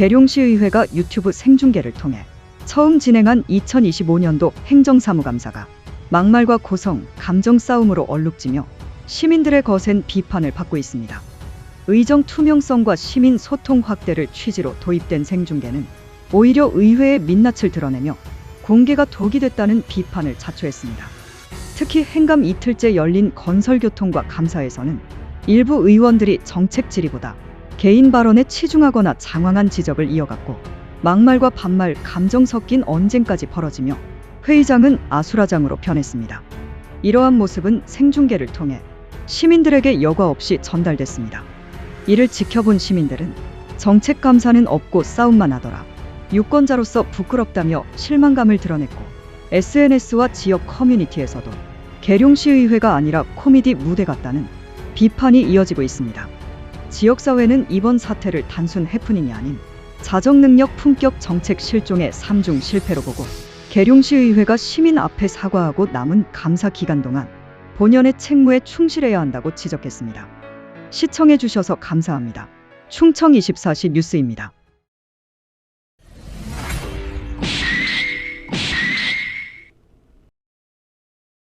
계룡시의회가 유튜브 생중계를 통해 처음 진행한 2025년도 행정사무감사가 막말과 고성, 감정 싸움으로 얼룩지며 시민들의 거센 비판을 받고 있습니다. 의정 투명성과 시민 소통 확대를 취지로 도입된 생중계는 오히려 의회의 민낯을 드러내며 공개가 독이 됐다는 비판을 자초했습니다. 특히 행감 이틀째 열린 건설교통과 감사에서는 일부 의원들이 정책 질의보다 개인 발언에 치중하거나 장황한 지적을 이어갔고 막말과 반말, 감정 섞인 언쟁까지 벌어지며 회의장은 아수라장으로 변했습니다. 이러한 모습은 생중계를 통해 시민들에게 여과 없이 전달됐습니다. 이를 지켜본 시민들은 정책 감사는 없고 싸움만 하더라. 유권자로서 부끄럽다며 실망감을 드러냈고 SNS와 지역 커뮤니티에서도 계룡시의회가 아니라 코미디 무대 같다는 비판이 이어지고 있습니다. 지역사회는 이번 사태를 단순 해프닝이 아닌 자정능력 품격 정책 실종의 삼중 실패로 보고 계룡시의회가 시민 앞에 사과하고 남은 감사 기간 동안 본연의 책무에 충실해야 한다고 지적했습니다. 시청해주셔서 감사합니다. 충청24시 뉴스입니다.